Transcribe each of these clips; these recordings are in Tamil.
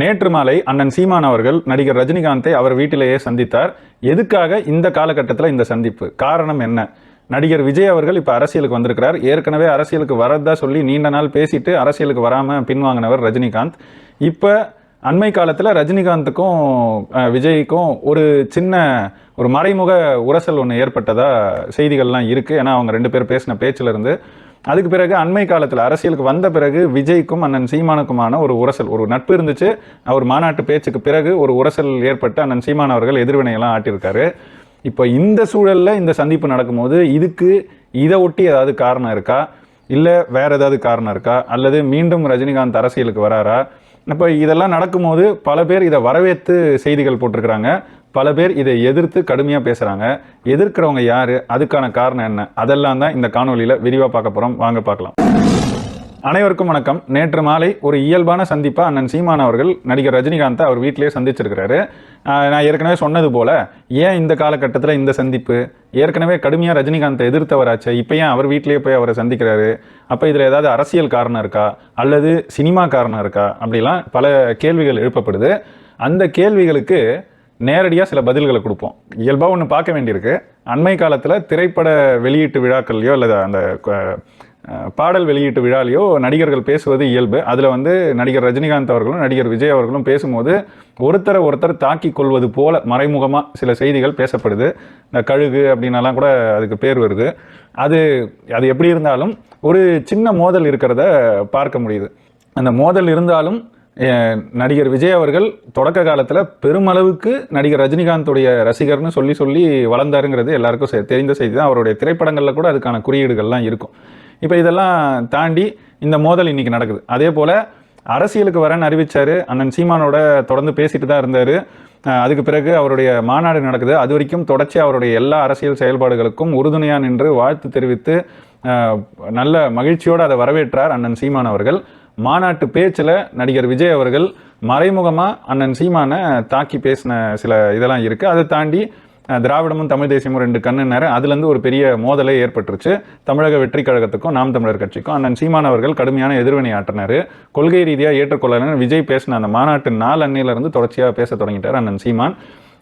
நேற்று மாலை அண்ணன் சீமான் அவர்கள் நடிகர் ரஜினிகாந்தை அவர் வீட்டிலேயே சந்தித்தார். எதுக்காக இந்த காலகட்டத்தில் இந்த சந்திப்பு? காரணம் என்ன? நடிகர் விஜய் அவர்கள் இப்போ அரசியலுக்கு வந்திருக்கிறார். ஏற்கனவே அரசியலுக்கு வரதா சொல்லி நீண்ட நாள் பேசிட்டு அரசியலுக்கு வராமல் பின்வாங்கினவர் ரஜினிகாந்த். இப்போ அண்மை காலத்தில் ரஜினிகாந்துக்கும் விஜய்க்கும் ஒரு சின்ன ஒரு மறைமுக உரசல் ஒன்று ஏற்பட்டதாக செய்திகள்லாம் இருக்குது ஏன்னா அவங்க ரெண்டு பேர் பேசின பேச்சிலிருந்து அதுக்கு பிறகு அண்மை காலத்தில் அரசியலுக்கு வந்த பிறகு விஜய்க்கும் அண்ணன் சீமானுக்குமான ஒரு உரசல் ஒரு நட்பு இருந்துச்சு. அவர் மாநாட்டு பேச்சுக்கு பிறகு ஒரு உரசல் ஏற்பட்டு அண்ணன் சீமான் அவர்கள் எதிர்வினையெல்லாம் ஆட்டியிருக்காரு. இப்போ இந்த சூழலில் இந்த சந்திப்பு நடக்கும்போது இதுக்கு இதை ஒட்டி ஏதாவது காரணம் இருக்கா? இல்லை வேற ஏதாவது காரணம் இருக்கா? அல்லது மீண்டும் ரஜினிகாந்த் அரசியலுக்கு வராரா? இப்போ இதெல்லாம் நடக்கும்போது பல பேர் இதை வரவேற்று செய்திகள் போட்டிருக்கிறாங்க. பல பேர் இதை எதிர்த்து கடுமையாக பேசுகிறாங்க எதிர்க்கிறவங்க யார்? அதுக்கான காரணம் என்ன? அதெல்லாம் தான் இந்த காணொலியில் விரிவாக பார்க்க போகிறோம் வாங்க பார்க்கலாம். அனைவருக்கும் வணக்கம். நேற்று மாலை ஒரு இயல்பான சந்திப்பாக அண்ணன் சீமான் அவர்கள் நடிகர் ரஜினிகாந்தை அவர் வீட்டிலேயே சந்திச்சிருக்கிறாரு. நான் ஏற்கனவே சொன்னது போல் ஏன் இந்த காலகட்டத்தில் இந்த சந்திப்பு? ஏற்கனவே கடுமையாக ரஜினிகாந்தை எதிர்த்தவராச்சு இப்போ ஏன் அவர் வீட்டிலேயே போய் அவரை சந்திக்கிறாரு? அப்போ இதில் ஏதாவது அரசியல் காரணம் இருக்கா? அல்லது சினிமா காரணம் இருக்கா? அப்படிலாம் பல கேள்விகள் எழுப்பப்படுது. அந்த கேள்விகளுக்கு நேரடியாக சில பதில்களை கொடுப்போம். இயல்பாக ஒன்று பார்க்க வேண்டியிருக்கு. அண்மை காலத்தில் திரைப்பட வெளியீட்டு விழாக்கள்லையோ அல்லது அந்த பாடல் வெளியீட்டு விழாலையோ நடிகர்கள் பேசுவது இயல்பு. அதில் வந்து நடிகர் ரஜினிகாந்த் அவர்களும் நடிகர் விஜய் அவர்களும் பேசும்போது ஒருத்தரை ஒருத்தர் தாக்கி கொள்வது போல மறைமுகமாக சில செய்திகள் பேசப்படுது. இந்த கழுகு அப்படின்னலாம் கூட அதுக்கு பேர் வருது. அது அது எப்படி இருந்தாலும் ஒரு சின்ன மோதல் இருக்கிறத பார்க்க முடியுது. அந்த மோதல் இருந்தாலும் நடிகர் விஜய் அவர்கள் தொடக்க காலத்தில் பெருமளவுக்கு நடிகர் ரஜினிகாந்துடைய ரசிகர்னு சொல்லி சொல்லி வளர்ந்தாருங்கிறது எல்லாருக்கும் செ- தெரிந்த செய்தி தான் அவருடைய திரைப்படங்களில் கூட அதுக்கான குறியீடுகள்லாம் இருக்கும். இப்போ இதெல்லாம் தாண்டி இந்த மோதல் இன்னைக்கு நடக்குது. அதே போல் அரசியலுக்கு வரேன்னு அறிவித்தார் அண்ணன் சீமானோட தொடர்ந்து பேசிட்டு தான் இருந்தார். அதுக்கு பிறகு அவருடைய மாநாடு நடக்குது. அது வரைக்கும் தொடர்ச்சி அவருடைய எல்லா அரசியல் செயல்பாடுகளுக்கும் உறுதுணையாக நின்று வாழ்த்து தெரிவித்து நல்ல மகிழ்ச்சியோடு அதை வரவேற்றார் அண்ணன் சீமான் அவர்கள். மாநாட்டு பேச்சில் நடிகர் விஜய் அவர்கள் மறைமுகமாக அண்ணன் சீமானை தாக்கி பேசின சில இதெல்லாம் இருக்குது அதை தாண்டி திராவிடமும் தமிழ் தேசியமும் ரெண்டு கண்ணுனாரு அதுலேருந்து ஒரு பெரிய மோதலே ஏற்பட்டுருச்சு. தமிழக வெற்றி கழகத்துக்கும் நாம் தமிழர் கட்சிக்கும் அண்ணன் சீமான் அவர்கள் கடுமையான எதிர்வினை ஆற்றினார். கொள்கை ரீதியாக ஏற்றுக்கொள்ளலன்னு விஜய் பேசின அந்த மாநாட்டு நாள் அன்னையிலேருந்து தொடர்ச்சியாக பேச தொடங்கிட்டார் அண்ணன் சீமான்.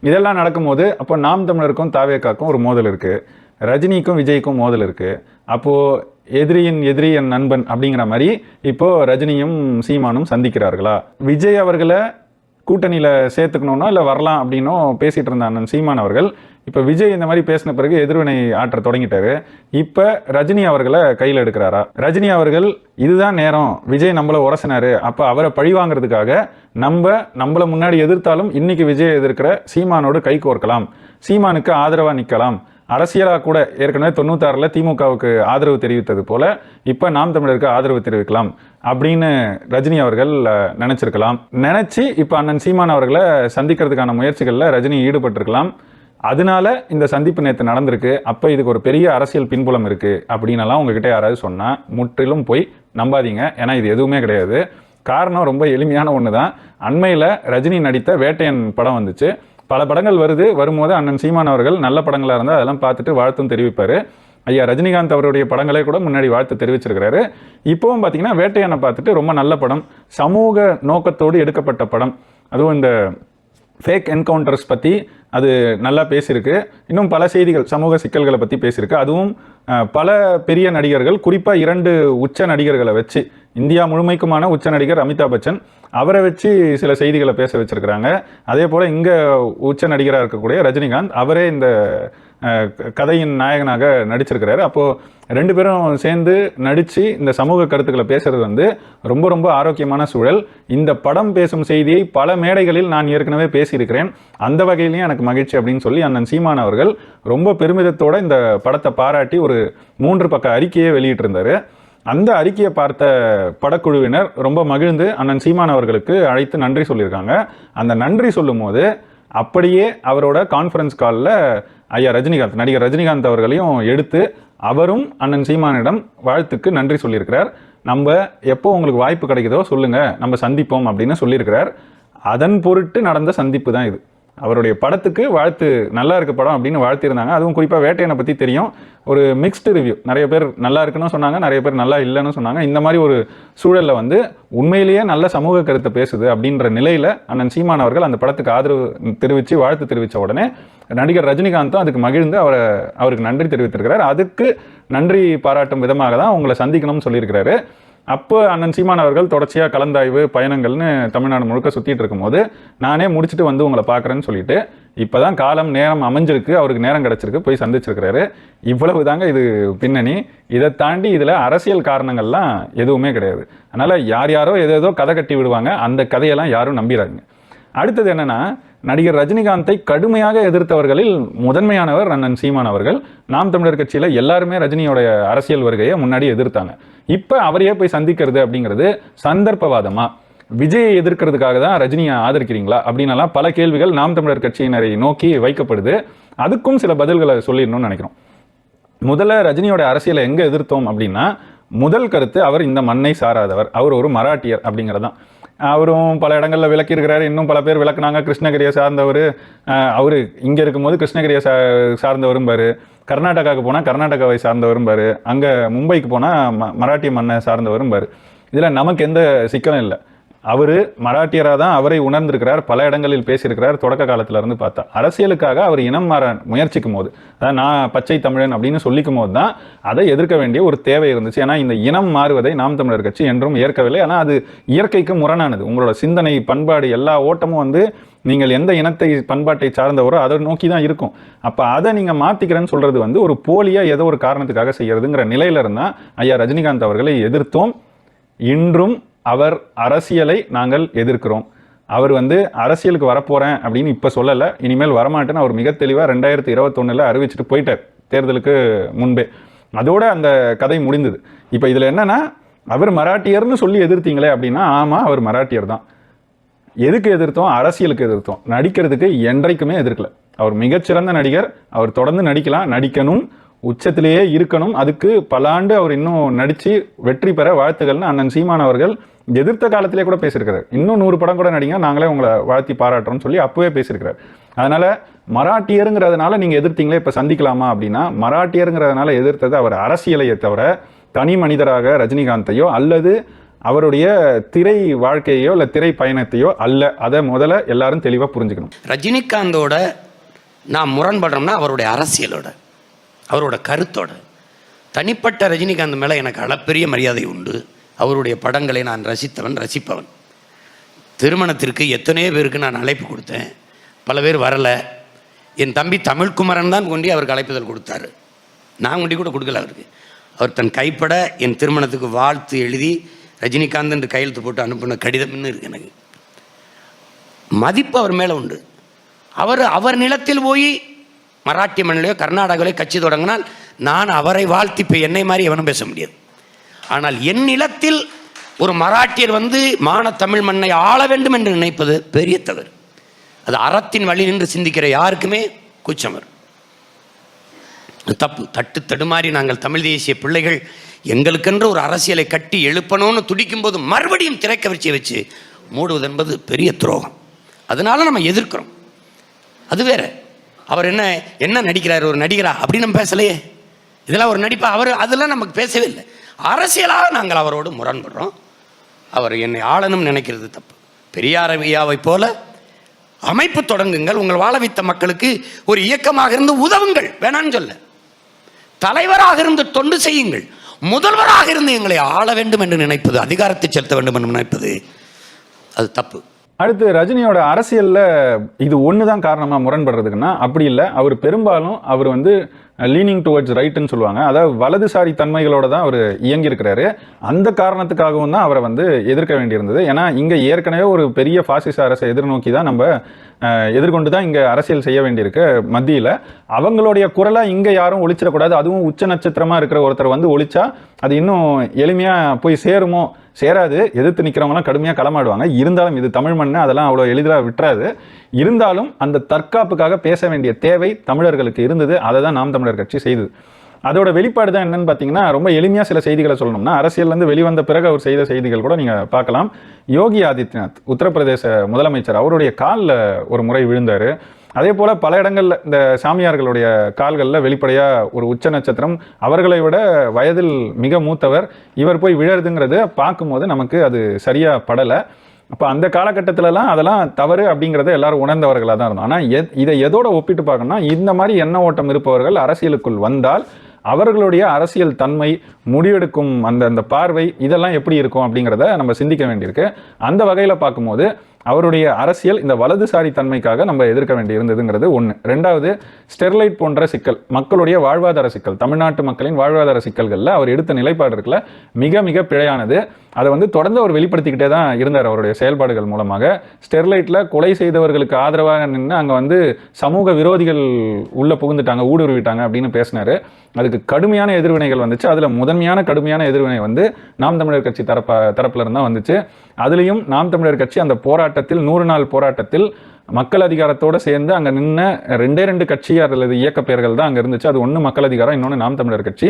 இதெல்லாம் நடக்கும்போது அப்போ நாம் தமிழருக்கும் தாவேக்காக்கும் ஒரு மோதல் இருக்குது ரஜினிக்கும் விஜய்க்கும் மோதல் இருக்குது அப்போது எதிரியின் எதிரி என் நண்பன் அப்படிங்கிற மாதிரி இப்போது ரஜினியும் சீமானும் சந்திக்கிறார்களா? விஜய் அவர்களை கூட்டணியில் சேர்த்துக்கணும்னோ இல்லை வரலாம் அப்படின்னும் பேசிகிட்டு இருந்த அண்ணன் சீமான் அவர்கள் இப்போ விஜய் இந்த மாதிரி பேசின பிறகு எதிர்வினை ஆற்ற தொடங்கிட்டாரு. இப்போ ரஜினி அவர்களை கையில் எடுக்கிறாரா? ரஜினி அவர்கள் இதுதான் நேரம். விஜய் நம்மளை உரசினாரு. அப்போ அவரை பழி வாங்குறதுக்காக நம்ம நம்மளை முன்னாடி எதிர்த்தாலும் இன்னைக்கு விஜய் எதிர்க்கிற சீமானோடு கை கோர்க்கலாம். சீமானுக்கு ஆதரவாக நிற்கலாம் அரசியலாக கூட ஏற்கனவே தொண்ணூத்தாறில் திமுகவுக்கு ஆதரவு தெரிவித்தது போல இப்போ நாம் தமிழருக்கு ஆதரவு தெரிவிக்கலாம் அப்படின்னு ரஜினி அவர்கள் நினச்சிருக்கலாம். நினச்சி இப்போ அண்ணன் சீமான் அவர்களை சந்திக்கிறதுக்கான முயற்சிகளில் ரஜினி ஈடுபட்டிருக்கலாம். அதனால இந்த சந்திப்பு நேற்று நடந்திருக்கு. அப்போ இதுக்கு ஒரு பெரிய அரசியல் பின்புலம் இருக்குது அப்படின்னலாம் உங்ககிட்ட யாராவது சொன்னால் முற்றிலும் போய் நம்பாதீங்க. ஏன்னா இது எதுவுமே கிடையாது. காரணம் ரொம்ப எளிமையான ஒன்று தான் அண்மையில் ரஜினி நடித்த வேட்டையன் படம் வந்துச்சு. பல படங்கள் வருது. வரும்போது அண்ணன் சீமான் அவர்கள் நல்ல படங்களாக இருந்தால் அதெல்லாம் பார்த்துட்டு வாழ்த்தும் தெரிவிப்பார். ஐயா ரஜினிகாந்த் அவருடைய படங்களே கூட முன்னாடி வாழ்த்து தெரிவிச்சிருக்கிறாரு. இப்போவும் பார்த்தீங்கன்னா வேட்டையானை பார்த்துட்டு ரொம்ப நல்ல படம். சமூக நோக்கத்தோடு எடுக்கப்பட்ட படம். அதுவும் இந்த ஃபேக் என்கவுண்டர்ஸ் பற்றி அது நல்லா பேசியிருக்கு. இன்னும் பல செய்திகள் சமூக சிக்கல்களை பற்றி பேசியிருக்கு. அதுவும் பல பெரிய நடிகர்கள் குறிப்பாக இரண்டு உச்ச நடிகர்களை வச்சு இந்தியா முழுமைக்குமான உச்ச நடிகர் அமிதாப் பச்சன். அவரை வச்சு சில செய்திகளை பேச வச்சுருக்கிறாங்க. அதே போல் இங்கே உச்ச நடிகராக இருக்கக்கூடிய ரஜினிகாந்த் அவரே இந்த கதையின் நாயகனாக நடிச்சிருக்கிறாரு. அப்போது ரெண்டு பேரும் சேர்ந்து நடித்து இந்த சமூக கருத்துக்களை பேசுறது வந்து ரொம்ப ரொம்ப ஆரோக்கியமான சூழல். இந்த படம் பேசும் செய்தியை பல மேடைகளில் நான் ஏற்கனவே பேசியிருக்கிறேன். அந்த வகையிலையும் எனக்கு மகிழ்ச்சி அப்படின்னு சொல்லி அண்ணன் சீமான் அவர்கள் ரொம்ப பெருமிதத்தோட இந்த படத்தை பாராட்டி ஒரு மூன்று பக்க அறிக்கையை வெளியிட்டிருந்தார். அந்த அறிக்கையை பார்த்த படக்குழுவினர் ரொம்ப மகிழ்ந்து அண்ணன் சீமான் அவர்களுக்கு அழைத்து நன்றி சொல்லியிருக்காங்க. அந்த நன்றி சொல்லும்போது அப்படியே அவரோட கான்ஃபரன்ஸ் காலில் ஐயா ரஜினிகாந்த் நடிகர் ரஜினிகாந்த் அவர்களையும் எடுத்து அவரும் அண்ணன் சீமானிடம் வாழ்த்துக்கு நன்றி சொல்லியிருக்கிறார். நம்ம எப்போ உங்களுக்கு வாய்ப்பு கிடைக்குதோ சொல்லுங்கள் நம்ம சந்திப்போம் அப்படின்னு சொல்லியிருக்கிறார். அதன் பொருட்டு நடந்த சந்திப்பு தான் இது. அவருடைய படத்துக்கு வாழ்த்து நல்லா இருக்கு படம் அப்படின்னு வாழ்த்திருந்தாங்க அதுவும் குறிப்பாக வேட்டையனை பற்றி தெரியும். ஒரு மிக்ஸ்டு ரிவ்யூ நிறைய பேர் நல்லா இருக்குன்னு சொன்னாங்க நிறைய பேர் நல்லா இல்லைன்னு சொன்னாங்க. இந்த மாதிரி ஒரு சூழலில் வந்து உண்மையிலேயே நல்ல சமூக கருத்தை பேசுது அப்படின்ற நிலையில் அண்ணன் சீமான் அவர்கள் அந்த படத்துக்கு ஆதரவு தெரிவித்து வாழ்த்து தெரிவித்த உடனே நடிகர் ரஜினிகாந்தும் அதுக்கு மகிழ்ந்து அவரை அவருக்கு நன்றி தெரிவித்திருக்கிறார். அதுக்கு நன்றி பாராட்டும் விதமாக தான் உங்களை சந்திக்கணும்னு சொல்லியிருக்கிறாரு. அப்போ அண்ணன் சீமான் அவர்கள் தொடர்ச்சியாக கலந்தாய்வு பயணங்கள்னு தமிழ்நாடு முழுக்க சுற்றிட்டு இருக்கும்போது நானே முடிச்சுட்டு வந்து உங்களை பார்க்குறேன்னு சொல்லிட்டு இப்போதான் காலம் நேரம் அமைஞ்சிருக்கு அவருக்கு நேரம் கிடச்சிருக்கு போய் சந்திச்சிருக்கிறாரு. இவ்வளவு தாங்க இது பின்னணி. இதை தாண்டி இதில் அரசியல் காரணங்கள்லாம் எதுவுமே கிடையாது. அதனால் யார் யாரோ ஏதேதோ கதை கட்டி விடுவாங்க. அந்த கதையெல்லாம் யாரும் நம்பிடாதீங்க அடுத்தது என்னென்னா நடிகர் ரஜினிகாந்தை கடுமையாக எதிர்த்தவர்களில் முதன்மையானவர் அண்ணன் சீமான் அவர்கள். நாம் தமிழர் கட்சியில் எல்லாருமே ரஜினியோட அரசியல் வருகையை முன்னாடி எதிர்த்தாங்க. இப்போ அவரையே போய் சந்திக்கிறது அப்படிங்கிறது சந்தர்ப்பவாதமா? விஜயை எதிர்க்கிறதுக்காக தான் ரஜினியை ஆதரிக்கிறீங்களா? அப்படின்னலாம் பல கேள்விகள் நாம் தமிழர் கட்சியினரை நோக்கி வைக்கப்படுது. அதுக்கும் சில பதில்களை சொல்லிடணும்னு நினைக்கிறோம். முதல்ல ரஜினியோட அரசியலை எங்கே எதிர்த்தோம் அப்படின்னா முதல் கருத்து அவர் இந்த மண்ணை சாராதவர். அவர் ஒரு மராட்டியர் அப்படிங்கிறதான். அவரும் பல இடங்களில் விளக்கியிருக்கிறார். இன்னும் பல பேர் விளக்குனாங்க. கிருஷ்ணகிரியை சார்ந்தவர் அவர் இங்கே இருக்கும்போது கிருஷ்ணகிரியை சா சார்ந்தவரும் பாரு. கர்நாடகாவுக்கு போனால் கர்நாடகாவை சார்ந்தவரும் பாரு. அங்கே மும்பைக்கு போனால் ம மராட்டிய மண்ணை சார்ந்தவரும் பாரு. இதில் நமக்கு எந்த சிக்கலும் இல்லை. அவர் மராட்டியராக தான் அவரை உணர்ந்திருக்கிறார் பல இடங்களில் பேசியிருக்கிறார் தொடக்க காலத்தில் இருந்து பார்த்தா. அரசியலுக்காக அவர் இனம் மாற முயற்சிக்கும் போது அதாவது நான் பச்சை தமிழன் அப்படின்னு சொல்லிக்கும் போது தான் அதை எதிர்க்க வேண்டிய ஒரு தேவை இருந்துச்சு. ஏன்னா இந்த இனம் மாறுவதை நாம் தமிழர் கட்சி என்றும் ஏற்கவில்லை. ஆனால் அது இயற்கைக்கு முரணானது. உங்களோட சிந்தனை பண்பாடு எல்லா ஓட்டமும் வந்து நீங்கள் எந்த இனத்தை பண்பாட்டை சார்ந்தவரோ அதை நோக்கி தான் இருக்கும். அப்போ அதை நீங்கள் மாற்றிக்கிறேன்னு சொல்கிறது வந்து ஒரு போலியாக ஏதோ ஒரு காரணத்துக்காக செய்கிறதுங்கிற நிலையில இருந்தால் ஐயா ரஜினிகாந்த் அவர்களை எதிர்த்தோம். இன்றும் அவர் அரசியலை நாங்கள் எதிர்க்கிறோம். அவர் வந்து அரசியலுக்கு வரப்போகிறேன் அப்படின்னு இப்போ சொல்லலை. இனிமேல் வரமாட்டேன்னு அவர் மிக தெளிவாக ரெண்டாயிரத்தி இருபத்தொன்னில் அறிவிச்சிட்டு போயிட்டார் தேர்தலுக்கு முன்பே. அதோடு அந்த கதை முடிந்தது. இப்போ இதில் என்னன்னா அவர் மராட்டியர்னு சொல்லி எதிர்த்தீங்களே அப்படின்னா ஆமாம் அவர் மராட்டியர் தான். எதுக்கு எதிர்த்தோம்? அரசியலுக்கு எதிர்த்தோம். நடிக்கிறதுக்கு என்றைக்குமே எதிர்க்கல. அவர் மிகச்சிறந்த நடிகர். அவர் தொடர்ந்து நடிக்கலாம் நடிக்கணும் உச்சத்திலேயே இருக்கணும். அதுக்கு பல ஆண்டு அவர் இன்னும் நடித்து வெற்றி பெற வாழ்த்துக்கள்னு அண்ணன் சீமான் அவர்கள் எதிர்த்த காலத்திலே கூட பேசியிருக்காரு இன்னும் நூறு படம் கூட நடிங்க நாங்களே உங்களை வாழ்த்தி பாராட்டுறோம்னு சொல்லி அப்போவே பேசியிருக்கிறார். அதனால் மராட்டியருங்கிறதுனால நீங்கள் எதிர்த்தீங்களே இப்போ சந்திக்கலாமா அப்படின்னா மராட்டியருங்கிறதுனால எதிர்த்தது அவர் அரசியலையே தவிர தனி மனிதராக ரஜினிகாந்தையோ அல்லது அவருடைய திரை வாழ்க்கையோ இல்லை திரை பயணத்தையோ அல்ல. அதை முதல்ல எல்லாரும் தெளிவாக புரிஞ்சுக்கணும். ரஜினிகாந்தோட நான் முரண்படுறோம்னா அவருடைய அரசியலோட அவரோட கருத்தோட. தனிப்பட்ட ரஜினிகாந்த் மேலே எனக்கு அளப்பெரிய மரியாதை உண்டு. அவருடைய படங்களை நான் ரசித்தவன் ரசிப்பவன். திருமணத்திற்கு எத்தனையோ பேருக்கு நான் அழைப்பு கொடுத்தேன். பல பேர் வரலை. என் தம்பி தமிழ்குமரன் தான் கொண்டு அவருக்கு அழைப்புதல் கொடுத்தாரு. நான் கொண்டு கூட கொடுக்கல அவருக்கு. அவர் தன் கைப்பட என் திருமணத்துக்கு வாழ்த்து எழுதி ரஜினிகாந்த் என்று கையெழுத்து போட்டு அனுப்பின கடிதம்னு இருக்கு எனக்கு. மதிப்பு அவர் மேலே உண்டு. அவர் அவர் நிலத்தில் போய் மராட்டிய மண்ணிலையோ கர்நாடகாவிலையோ கட்சி தொடங்கினால் நான் அவரை வாழ்த்தி இப்போ என்னை மாதிரி எவனும் பேச முடியாது. ஆனால் என் நிலத்தில் ஒரு மராட்டியர் வந்து மான தமிழ் மண்ணை ஆள வேண்டும் என்று நினைப்பது பெரிய தவறு. அது அறத்தின் வழி நின்று சிந்திக்கிற யாருக்குமே குச்சமர் தப்பு. தட்டு தடுமாறி நாங்கள் தமிழ் தேசிய பிள்ளைகள் எங்களுக்கென்று ஒரு அரசியலை கட்டி எழுப்பணும்னு துடிக்கும் போது மறுபடியும் திரைக்கவர்ச்சியை வச்சு மூடுவது என்பது பெரிய துரோகம். அதனால நம்ம எதிர்க்கிறோம். அது வேற. அவர் என்ன என்ன நடிக்கிறார் ஒரு நடிகரா? அப்படின்னு நம்ம பேசலையே. இதெல்லாம் ஒரு நடிப்பா? அவர் அதெல்லாம் நமக்கு பேசவே இல்லை. அரசியலாக நாங்கள் அவரோடு முரண்படுறோம். அவர் என்னை ஆளணும் நினைக்கிறது தப்பு. பெரியார் ஐயாவை போல அமைப்பு தொடங்குங்கள். உங்கள் வாழ வைத்த மக்களுக்கு ஒரு இயக்கமாக இருந்து உதவுங்கள். வேணான்னு சொல்ல. தலைவராக இருந்து தொண்டு செய்யுங்கள். முதல்வராக இருந்து எங்களை ஆள வேண்டும் என்று நினைப்பது அதிகாரத்தை செலுத்த வேண்டும் என்று நினைப்பது அது தப்பு. அடுத்து ரஜினியோட அரசியலில் இது ஒன்று தான் காரணமாக முரண்படுறதுக்குன்னா அப்படி இல்லை. அவர் பெரும்பாலும் அவர் வந்து லீனிங் டுவர்ட்ஸ் ரைட்டுன்னு சொல்லுவாங்க. அதாவது வலதுசாரி தன்மைகளோட தான் அவர் இயங்கியிருக்கிறாரு. அந்த காரணத்துக்காகவும் தான் அவரை வந்து எதிர்க்க வேண்டியிருந்தது. ஏன்னா இங்கே ஏற்கனவே ஒரு பெரிய பாசிச அரசை எதிர்நோக்கி தான் நம்ம எதிர்கொண்டு தான் இங்கே அரசியல் செய்ய வேண்டியிருக்கு மத்தியில். அவங்களுடைய குரலாக இங்கே யாரும் ஒழிச்சிடக்கூடாது. அதுவும் உச்ச நட்சத்திரமாக இருக்கிற ஒருத்தர் வந்து ஒழிச்சா அது இன்னும் எளிமையாக போய் சேருமோ சேராது எதிர்த்து நிற்கிறவங்களாம் கடுமையாக களமாடுவாங்க. இருந்தாலும் இது தமிழ் மண்ணு அதெல்லாம் அவ்வளோ எளிதாக விட்டுறாது. இருந்தாலும் அந்த தற்காப்புக்காக பேச வேண்டிய தேவை தமிழர்களுக்கு இருந்தது. அதை தான் நாம் தமிழர் கட்சி செய்தது. அதோட வெளிப்பாடு தான் என்னன்னு பார்த்தீங்கன்னா ரொம்ப எளிமையாக சில செய்திகளை சொல்லணும்னா அரசியல்லேருந்து வெளிவந்த பிறகு அவர் செய்த செய்திகள் கூட நீங்கள் பார்க்கலாம். யோகி ஆதித்யநாத் உத்தரப்பிரதேச முதலமைச்சர் அவருடைய காலில் ஒரு முறை விழுந்தார். அதே போல் பல இடங்களில் இந்த சாமியார்களுடைய கால்களில் வெளிப்படையாக ஒரு உச்ச நட்சத்திரம். அவர்களை விட வயதில் மிக மூத்தவர். இவர் போய் விழறதுங்கிறது பார்க்கும்போது நமக்கு அது சரியாக படலை. அப்போ அந்த காலகட்டத்திலலாம் அதெல்லாம் தவறு அப்படிங்கிறத எல்லாரும் உணர்ந்தவர்களாக தான் இருந்தோம். ஆனால் எத் இதை எதோட ஒப்பிட்டு பார்க்கணும்னா இந்த மாதிரி எண்ண ஓட்டம் இருப்பவர்கள் அரசியலுக்குள் வந்தால் அவர்களுடைய அரசியல் தன்மை முடிவெடுக்கும் அந்த அந்த பார்வை இதெல்லாம் எப்படி இருக்கும் அப்படிங்கிறத நம்ம சிந்திக்க வேண்டியிருக்கு. அந்த வகையில் பார்க்கும்போது அவருடைய அரசியல் இந்த வலதுசாரி தன்மைக்காக நம்ம எதிர்க்க வேண்டி இருந்ததுங்கிறது ஒன்று ரெண்டாவது ஸ்டெர்லைட் போன்ற சிக்கல் மக்களுடைய வாழ்வாதார சிக்கல் தமிழ்நாட்டு மக்களின் வாழ்வாதார சிக்கல்களில் அவர் எடுத்த நிலைப்பாடு இருக்குல்ல மிக மிக பிழையானது. அதை வந்து தொடர்ந்து அவர் வெளிப்படுத்திக்கிட்டே தான் இருந்தார் அவருடைய செயல்பாடுகள் மூலமாக. ஸ்டெர்லைட்டில் கொலை செய்தவர்களுக்கு ஆதரவாக நின்று அங்கே வந்து சமூக விரோதிகள் உள்ளே புகுந்துட்டாங்க ஊடுருவிட்டாங்க அப்படின்னு பேசினார். அதுக்கு கடுமையான எதிர்வினைகள் வந்துச்சு. அதில் முதன்மையான கடுமையான எதிர்வினை வந்து நாம் தமிழர் கட்சி தரப்ப தரப்புல இருந்தா வந்துச்சு. அதுலேயும் நாம் தமிழர் கட்சி அந்த போராட்டத்தில் நூறு நாள் போராட்டத்தில் மக்கள் அதிகாரத்தோடு சேர்ந்து அங்கே நின்ன ரெண்டே ரெண்டு கட்சி அல்லது இயக்க பெயர்கள் தான் அங்கே இருந்துச்சு. அது ஒன்று மக்கள் அதிகாரம் இன்னொன்று நாம் தமிழர் கட்சி.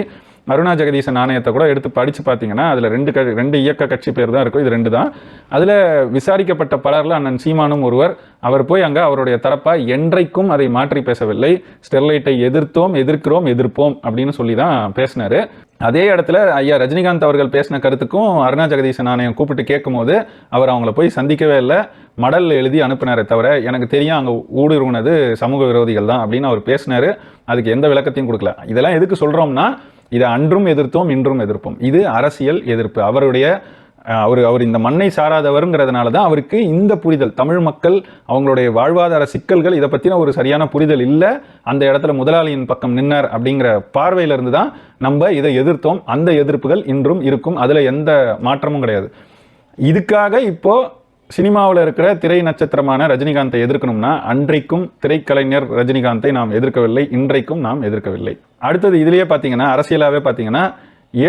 அருணா ஜெகதீச நாணயத்தை கூட எடுத்து படித்து பார்த்தீங்கன்னா அதில் ரெண்டு க ரெண்டு இயக்க கட்சி பேர் தான் இருக்கும். இது ரெண்டு தான். அதில் விசாரிக்கப்பட்ட பலரில் அண்ணன் சீமானும் ஒருவர். அவர் போய் அங்கே அவருடைய தரப்பாக என்றைக்கும் அதை மாற்றி பேசவில்லை. ஸ்டெர்லைட்டை எதிர்த்தோம் எதிர்க்கிறோம் எதிர்ப்போம் அப்படின்னு சொல்லி தான் பேசினாரு. அதே இடத்துல ஐயா ரஜினிகாந்த் அவர்கள் பேசின கருத்துக்கும் அருணா ஜெகதீசன் நாணயம் கூப்பிட்டு கேட்கும்போது அவர் அவங்கள போய் சந்திக்கவே இல்லை. மடல் எழுதி அனுப்பினாரே தவிர எனக்கு தெரியும் அங்கே ஊடுருவினது சமூக விரோதிகள் தான் அப்படின்னு அவர் பேசினார். அதுக்கு எந்த விளக்கத்தையும் கொடுக்கல. இதெல்லாம் எதுக்கு சொல்கிறோம்னா இதை அன்றும் எதிர்த்தோம் இன்றும் எதிர்ப்போம். இது அரசியல் எதிர்ப்பு. அவருடைய அவர் அவர் இந்த மண்ணை சாராதவருங்கிறதுனால தான் அவருக்கு இந்த புரிதல். தமிழ் மக்கள் அவங்களுடைய வாழ்வாதார சிக்கல்கள் இதை பற்றின ஒரு சரியான புரிதல் இல்லை. அந்த இடத்துல முதலாளியின் பக்கம் நின்னார் அப்படிங்கிற பார்வையிலிருந்து தான் நம்ம இதை எதிர்த்தோம். அந்த எதிர்ப்புகள் இன்றும் இருக்கும். அதில் எந்த மாற்றமும் கிடையாது. இதுக்காக இப்போ சினிமாவில் இருக்கிற திரை நட்சத்திரமான ரஜினிகாந்தை எதிர்க்கணும்னா அன்றைக்கும் திரைக்கலைஞர் ரஜினிகாந்தை நாம் எதிர்க்கவில்லை இன்றைக்கும் நாம் எதிர்க்கவில்லை. அடுத்தது இதுலேயே பார்த்தீங்கன்னா அரசியலாகவே பார்த்தீங்கன்னா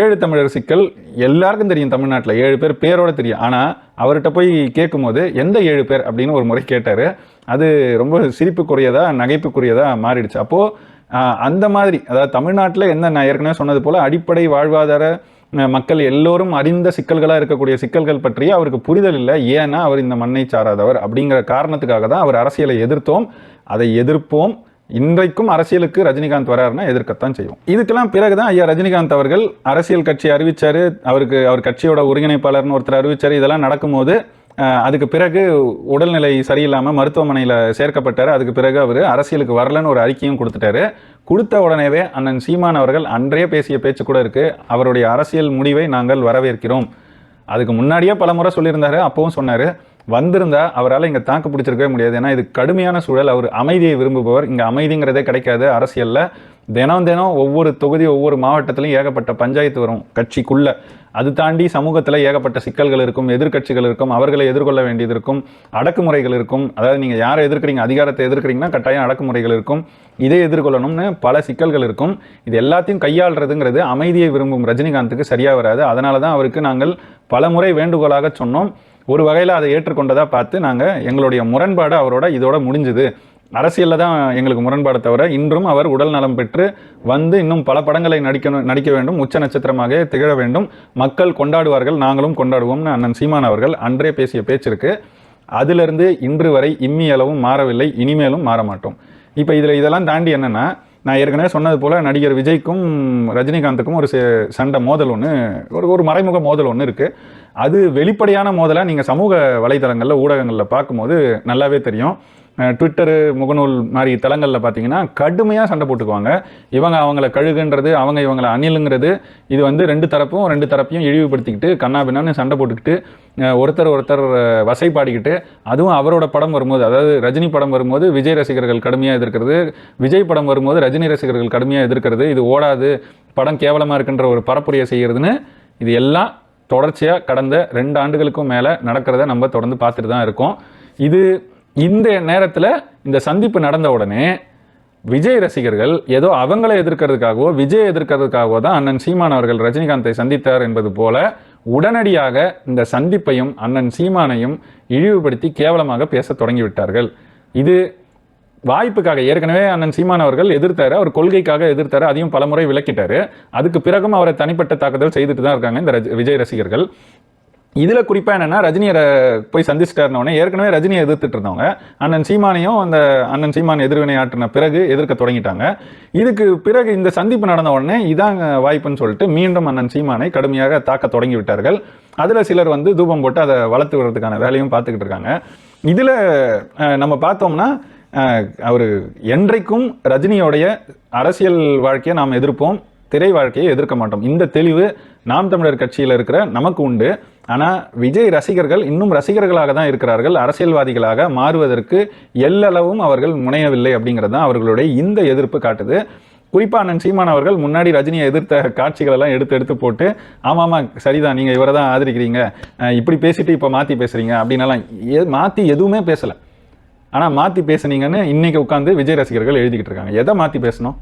ஏழு தமிழர் சிக்கல் எல்லாருக்கும் தெரியும் தமிழ்நாட்டில். ஏழு பேர் பேரோட தெரியும். ஆனால் அவர்கிட்ட போய் கேட்கும்போது எந்த ஏழு பேர்? அப்படின்னு ஒரு முறை கேட்டார். அது ரொம்ப சிரிப்புக்குரியதாக நகைப்புக்குரியதாக மாறிடுச்சு. அப்போது அந்த மாதிரி அதாவது தமிழ்நாட்டில் என்ன நான் ஏற்கனவே சொன்னது போல் அடிப்படை வாழ்வாதார மக்கள் எல்லோரும் அறிந்த சிக்கல்களாக இருக்கக்கூடிய சிக்கல்கள் பற்றி அவருக்கு புரிதல் இல்லை. ஏன்னா அவர் இந்த மண்ணை சாராதவர் அப்படிங்கிற காரணத்துக்காக தான் அவர் அரசியலை எதிர்த்தோம் அதை எதிர்ப்போம். இன்றைக்கும் அரசியலுக்கு ரஜினிகாந்த் வராருன்னா எதிர்க்கத்தான் செய்வோம். இதுக்கெல்லாம் பிறகுதான் ஐயா ரஜினிகாந்த் அவர்கள் அரசியல் கட்சி அறிவிச்சாரு. அவருக்கு அவர் கட்சியோட ஒருங்கிணைப்பாளர்னு ஒருத்தர் அறிவிச்சாரு. இதெல்லாம் நடக்கும்போது அதுக்கு பிறகு உடல்நிலை சரியில்லாமல் மருத்துவமனையில் சேர்க்கப்பட்டார். அதுக்கு பிறகு அவர் அரசியலுக்கு வரலன்னு ஒரு அறிக்கையும் கொடுத்துட்டாரு. கொடுத்த உடனேவே அண்ணன் சீமான் அவர்கள் அன்றே பேசிய பேச்சு கூட இருக்குது அவருடைய அரசியல் முடிவை நாங்கள் வரவேற்கிறோம். அதுக்கு முன்னாடியே பல முறை சொல்லியிருந்தாரு அப்பவும் சொன்னார். வந்திருந்தா அவரால் இங்கே தாக்கு பிடிச்சிருக்கவே முடியாது. ஏன்னா இது கடுமையான சூழல். அவர் அமைதியை விரும்புபவர். இங்கே அமைதிங்கிறதே கிடைக்காது. அரசியலில் தினம் தினம் ஒவ்வொரு தொகுதி ஒவ்வொரு மாவட்டத்திலையும் ஏகப்பட்ட பஞ்சாயத்து வரும் கட்சிக்குள்ள. அது தாண்டி சமூகத்தில் ஏகப்பட்ட சிக்கல்கள் இருக்கும் எதிர்க்கட்சிகள் இருக்கும் அவர்களை எதிர்கொள்ள வேண்டியது இருக்கும் அடக்குமுறைகள் இருக்கும். அதாவது நீங்கள் யாரை எதிர்க்கிறீங்க அதிகாரத்தை எதிர்க்கிறீங்கன்னா கட்டாயம் அடக்குமுறைகள் இருக்கும். இதை எதிர்கொள்ளணும்னு பல சிக்கல்கள் இருக்கும். இது எல்லாத்தையும் கையாளுறதுங்கிறது அமைதியை விரும்பும் ரஜினிகாந்துக்கு சரியாக வராது. அதனால தான் அவருக்கு நாங்கள் பல முறை வேண்டுகோளாக சொன்னோம். ஒரு வகையில் அதை ஏற்றுக்கொண்டதாக பார்த்து நாங்கள் எங்களுடைய முரண்பாடு அவரோட இதோட முடிஞ்சுது. அரசியலில் தான் எங்களுக்கு முரண்பாடு தவிர இன்றும் அவர் உடல் நலம் பெற்று வந்து இன்னும் பல படங்களை நடிக்கணும் நடிக்க வேண்டும் உச்ச நட்சத்திரமாக திகழ வேண்டும். மக்கள் கொண்டாடுவார்கள் நாங்களும் கொண்டாடுவோம்னு அண்ணன் சீமான் அவர்கள் அன்றே பேசிய பேச்சு இருக்குது அதிலிருந்து இன்று வரை இம்மி அளவும் மாறவில்லை இனிமேலும் மாற மாட்டோம் இப்போ இதில் இதெல்லாம் தாண்டி என்னென்னா நான் ஏற்கனவே சொன்னது போல் நடிகர் விஜய்க்கும் ரஜினிகாந்துக்கும் ஒரு ச- சண்டை மோதல் ஒன்று ஒரு ஒரு மறைமுக மோதல் ஒன்று இருக்குது அது வெளிப்படையான மோதலாக நீங்கள் சமூக வலைதளங்களில் ஊடகங்களில் பார்க்கும்போது நல்லாவே தெரியும். ட்விட்டரு முகநூல் மாதிரி தளங்களில் பார்த்தீங்கன்னா கடுமையாக சண்டை போட்டுக்குவாங்க. இவங்க அவங்கள கழுகுன்றது அவங்க இவங்களை அணிலுங்கிறது இது வந்து ரெண்டு தரப்பும் ரெண்டு தரப்பையும் இழிவுபடுத்திக்கிட்டு கண்ணாபின்னான்னு சண்டை போட்டுக்கிட்டு ஒருத்தர் ஒருத்தர் வசைப்பாடிக்கிட்டு அதுவும் அவரோட படம் வரும்போது அதாவது ரஜினி படம் வரும்போது விஜய் ரசிகர்கள் கடுமையாக எதிர்க்கிறது விஜய் படம் வரும்போது ரஜினி ரசிகர்கள் கடுமையாக எதிர்க்கிறது இது ஓடாது படம் கேவலமாக இருக்குன்ற ஒரு பரப்புரையை செய்கிறதுன்னு இது எல்லாம் தொடர்ச்சியாக கடந்த ரெண்டு ஆண்டுகளுக்கும் மேலே நடக்கிறத நம்ம தொடர்ந்து பார்த்துட்டு தான் இருக்கோம். இது இந்த நேரத்தில் இந்த சந்திப்பு நடந்த உடனே விஜய் ரசிகர்கள் ஏதோ அவங்களை எதிர்க்கிறதுக்காகவோ விஜய் எதிர்க்கிறதுக்காகவோ தான் அண்ணன் சீமான் அவர்கள் ரஜினிகாந்தை சந்தித்தார் என்பது போல உடனடியாக இந்த சந்திப்பையும் அண்ணன் சீமானையும் இழிவுபடுத்தி கேவலமாக பேச தொடங்கிவிட்டார்கள். இது வாய்ப்புக்காக ஏற்கனவே அண்ணன் சீமான் அவர்கள் எதிர்த்தார் அவர் கொள்கைக்காக எதிர்த்தார் அதையும் பலமுறை விளக்கிட்டார். அதுக்கு பிறகும் அவரை தனிப்பட்ட தாக்குதல் செய்துட்டு தான் இருக்காங்க இந்த விஜய் ரசிகர்கள். இதில் குறிப்பாக என்னென்னா ரஜினியரை போய் சந்திச்சிட்டாருனோடனே ஏற்கனவே ரஜினியை எதிர்த்துட்டு இருந்தவங்க. அண்ணன் சீமானையும் அந்த அண்ணன் சீமான் எதிர்வினை ஆற்றின பிறகு எதிர்க்க தொடங்கிட்டாங்க. இதுக்கு பிறகு இந்த சந்திப்பு நடந்த உடனே இதாங்க வாய்ப்புன்னு சொல்லிட்டு மீண்டும் அண்ணன் சீமானை கடுமையாக தாக்க தொடங்கி விட்டார்கள் அதில் சிலர் வந்து தூபம் போட்டு அதை வளர்த்து விடுறதுக்கான வேலையும் பார்த்துக்கிட்டு இருக்காங்க. இதில் நம்ம பார்த்தோம்னா அவர் என்றைக்கும் ரஜினியோடைய அரசியல் வாழ்க்கையை நாம் எதிர்ப்போம் திரை வாழ்க்கையை எதிர்க்க மாட்டோம். இந்த தெளிவு நாம் தமிழர் கட்சியில் இருக்கிற நமக்கு உண்டு. ஆனால் விஜய் ரசிகர்கள் இன்னும் ரசிகர்களாக தான் இருக்கிறார்கள். அரசியல்வாதிகளாக மாறுவதற்கு எல்லளவும் அவர்கள் முனையவில்லை அப்படிங்கிறது தான் அவர்களுடைய இந்த எதிர்ப்பு காட்டுது. குறிப்பாக அண்ணன் சீமான் அவர்கள் முன்னாடி ரஜினியை எதிர்த்த காட்சிகள் எல்லாம் எடுத்து எடுத்து போட்டு ஆமாம் சரிதான் நீங்கள் இவரை தான் ஆதரிக்கிறீங்க. இப்படி பேசிட்டு இப்போ மாற்றி பேசுறீங்க. அப்படின்னலாம் எ- மாற்றி எதுவுமே பேசலை. ஆனால் மாற்றி பேசுனீங்கன்னு இன்றைக்கி உட்காந்து விஜய் ரசிகர்கள் எழுதிக்கிட்டு இருக்காங்க. எதை மாற்றி பேசணும்?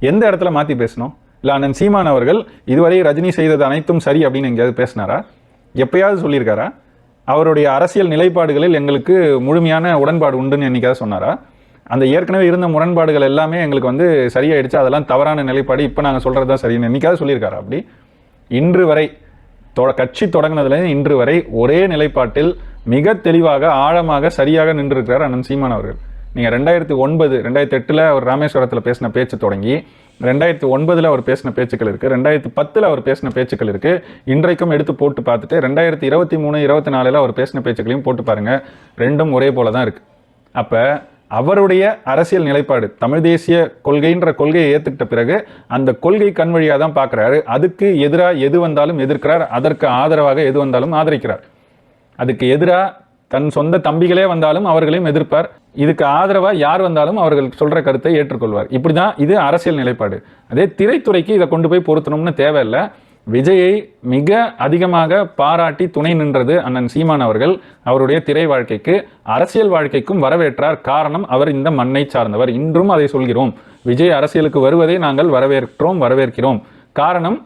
எந்த இடத்துல மாற்றி பேசணும்? இல்லை அண்ணன் சீமான் அவர்கள் இதுவரை ரஜினி செய்தது அனைத்தும் சரி அப்படின்னு எங்கேயாவது பேசினாரா? எப்பயாவது சொல்லியிருக்காரா? அவருடைய அரசியல் நிலைப்பாடுகளில் எங்களுக்கு முழுமையான உடன்பாடு உண்டுன்னு என்னைக்காவது சொன்னாரா? அந்த ஏற்கனவே இருந்த முரண்பாடுகள் எல்லாமே எங்களுக்கு வந்து சரியாயிடுச்சு. அதெல்லாம் தவறான நிலைப்பாடு. இப்போ நாங்கள் சொல்கிறது தான் சரின்னு என்றைக்காவது சொல்லியிருக்காரா அப்படி? இன்று வரை தொ- கட்சி தொடங்கினதுலேருந்து இன்று வரை ஒரே நிலைப்பாட்டில் மிக தெளிவாக ஆழமாக சரியாக நின்றிருக்கிறார் அண்ணன் சீமான் அவர்கள். நீங்கள் ரெண்டாயிரத்தி ஒன்பது ரெண்டாயிரத்தி எட்டில் அவர் ராமேஸ்வரத்தில் பேசின பேச்சு தொடங்கி ரெண்டாயிரத்தி ஒன்பதில் அவர் பேசின பேச்சுக்கள் இருக்குது ரெண்டாயிரத்தி பத்தில் அவர் பேசின பேச்சுக்கள் இருக்குது இன்றைக்கும் எடுத்து போட்டு பார்த்துட்டு ரெண்டாயிரத்தி இருபத்தி மூணு இருபத்தி நாலில் அவர் பேசின பேச்சுக்களையும் போட்டு பாருங்கள் ரெண்டும் ஒரே போல தான் இருக்குது அப்போ அவருடைய அரசியல் நிலைப்பாடு தமிழ் தேசிய கொள்கைன்ற கொள்கையை ஏற்றுக்கிட்ட பிறகு அந்த கொள்கை கண் வழியாக தான் பார்க்கறாரு அதுக்கு எதிராக எது வந்தாலும் எதிர்க்கிறார். அதற்கு ஆதரவாக எது வந்தாலும் ஆதரிக்கிறார். அதுக்கு எதிராக தன் சொந்த தம்பிகளே வந்தாலும் அவர்களையும் எதிர்ப்பார். இதுக்கு ஆதரவாக யார் வந்தாலும் அவர்கள் சொல்கிற கருத்தை ஏற்றுக்கொள்வார். இப்படி தான் இது அரசியல் நிலைப்பாடு. அதே திரைத்துறைக்கு இதை கொண்டு போய் பொருத்தணும்னு தேவையில்லை. விஜயை மிக அதிகமாக பாராட்டி துணை நின்றது அண்ணன் சீமான் அவர்கள் அவருடைய திரை வாழ்க்கைக்கு அரசியல் வாழ்க்கைக்கும் வரவேற்றார் காரணம் அவர் இந்த மண்ணை சார்ந்தவர். இன்றும் அதை சொல்கிறோம். விஜய் அரசியலுக்கு வருவதை நாங்கள் வரவேற்கிறோம் வரவேற்கிறோம். காரணம்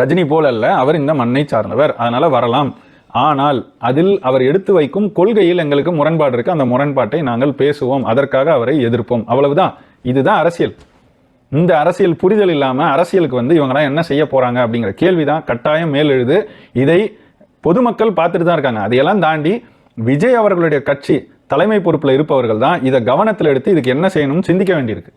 ரஜினி போல் அல்ல அவர் இந்த மண்ணை சார்ந்தவர். அதனால் வரலாம். ஆனால் அதில் அவர் எடுத்து வைக்கும் கொள்கையில் எங்களுக்கு முரண்பாடு இருக்கு. அந்த முரண்பாட்டை நாங்கள் பேசுவோம். அதற்காக அவரை எதிர்ப்போம். அவ்வளவுதான். இதுதான் அரசியல். இந்த அரசியல் புரிதல் இல்லாமல் அரசியலுக்கு வந்து இவங்கெல்லாம் என்ன செய்ய போகிறாங்க அப்படிங்கிற கேள்விதான் கட்டாயம் மேலெழுது இதை பொதுமக்கள் பார்த்துட்டு தான் இருக்காங்க. அதையெல்லாம் தாண்டி விஜய் அவர்களுடைய கட்சி தலைமை பொறுப்பில் இருப்பவர்கள் தான் இதை கவனத்தில் எடுத்து இதுக்கு என்ன செய்யணும்னு சிந்திக்க வேண்டியிருக்கு.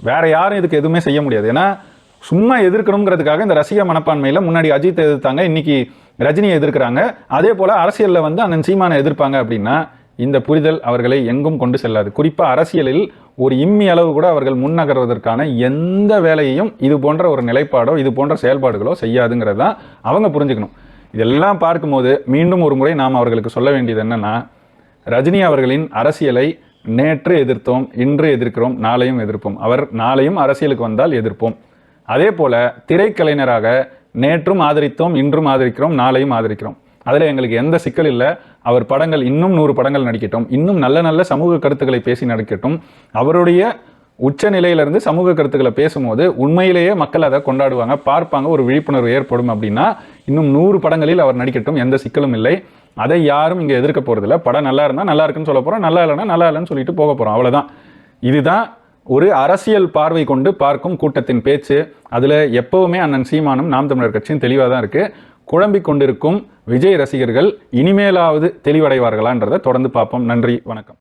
வேற யாரும் இதுக்கு எதுவுமே செய்ய முடியாது. ஏன்னா சும்மா எதிர்க்கணுங்கிறதுக்காக இந்த ரசிக மனப்பான்மையில் முன்னாடி அஜித் எதிர்த்தாங்க. இன்னைக்கு ரஜினியை எதிர்க்கிறாங்க. அதே போல் அரசியலில் வந்து அண்ணன் சீமானை எதிர்ப்பாங்க அப்படின்னா இந்த புரிதல் அவர்களை எங்கும் கொண்டு செல்லாது. குறிப்பாக அரசியலில் ஒரு இம்மி அளவு கூட அவர்கள் முன்னகர்வதற்கான எந்த வேலையையும் இது போன்ற ஒரு நிலைப்பாடோ இது போன்ற செயல்பாடுகளோ செய்யாதுங்கிறது தான் அவங்க புரிஞ்சுக்கணும். இதெல்லாம் பார்க்கும்போது மீண்டும் ஒரு முறை நாம் அவர்களுக்கு சொல்ல வேண்டியது என்னென்னா ரஜினி அவர்களின் அரசியலை நேற்று எதிர்த்தோம் இன்று எதிர்க்கிறோம் நாளையும் எதிர்ப்போம். அவர் நாளையும் அரசியலுக்கு வந்தால் எதிர்ப்போம். அதே போல திரைக்கலைஞராக நேற்றும் ஆதரித்தோம் இன்றும் ஆதரிக்கிறோம் நாளையும் ஆதரிக்கிறோம். அதில் எங்களுக்கு எந்த சிக்கல் இல்லை. அவர் படங்கள் இன்னும் நூறு படங்கள் நடிக்கட்டும். இன்னும் நல்ல நல்ல சமூக கருத்துக்களை பேசி நடிக்கட்டும். அவருடைய உச்ச நிலையிலிருந்து சமூக கருத்துக்களை பேசும்போது உண்மையிலேயே மக்கள் அதை கொண்டாடுவாங்க. பார்ப்பாங்க ஒரு விழிப்புணர்வு ஏற்படும் அப்படின்னா இன்னும் நூறு படங்களில் அவர் நடிக்கட்டும் எந்த சிக்கலும் இல்லை. அதை யாரும் இங்கே எதிர்க்க போகிறதில்ல படம் நல்லா இருந்தால் நல்லா இருக்குன்னு சொல்ல போகிறோம் நல்லா இல்லைன்னா நல்லா இல்லைன்னு சொல்லிட்டு போக போகிறோம் அவ்வளோதான் இதுதான் ஒரு அரசியல் பார்வை கொண்டு பார்க்கும் கூட்டத்தின் பேச்சு அதில் எப்பவுமே அண்ணன் சீமானும் நாம் தமிழர் கட்சியும் தெளிவாக தான் இருக்குது குழம்பிக் கொண்டிருக்கும் விஜய் ரசிகர்கள் இனிமேலாவது தெளிவடைவார்களான்றதை தொடர்ந்து பார்ப்போம். நன்றி வணக்கம்.